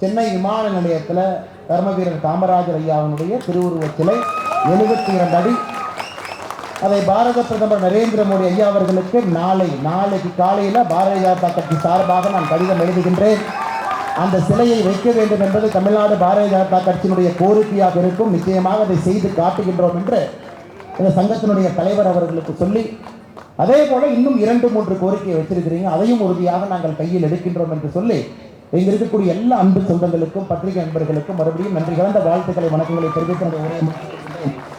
சென்னை விமான நிலையத்தில் தர்மவீரர் காமராஜர் ஐயாவினுடைய திருவுருவச் சிலை எழுபத்தி இரண்டு அடி. அதை பாரத பிரதமர் நரேந்திர மோடி ஐயா அவர்களுக்கு நாளை நாளைக்கு காலையில் பாரதிய ஜனதா கட்சி சார்பாக நான் கடிதம் எழுதுகின்றேன். அந்த சிலையை வைக்க வேண்டும் என்பது தமிழ்நாடு பாரதிய ஜனதா கட்சியினுடைய கோரிக்கையாக இருக்கும். நிச்சயமாக அதை செய்து காட்டுகின்றோம் என்று இந்த சங்கத்தினுடைய தலைவர் அவர்களுக்கு சொல்லி அதே போல இன்னும் இரண்டு மூன்று கோரிக்கையை வச்சிருக்கிறீங்க. அதையும் உறுதியாக நாங்கள் கையில் எடுக்கின்றோம் என்று சொல்லி இங்க இருக்கக்கூடிய எல்லா அன்பு சொந்தங்களுக்கும் பத்திரிகை நண்பர்களுக்கும் மறுபடியும் நன்றி கலந்த வாழ்த்துக்களை வணக்கங்களை தெரிவித்து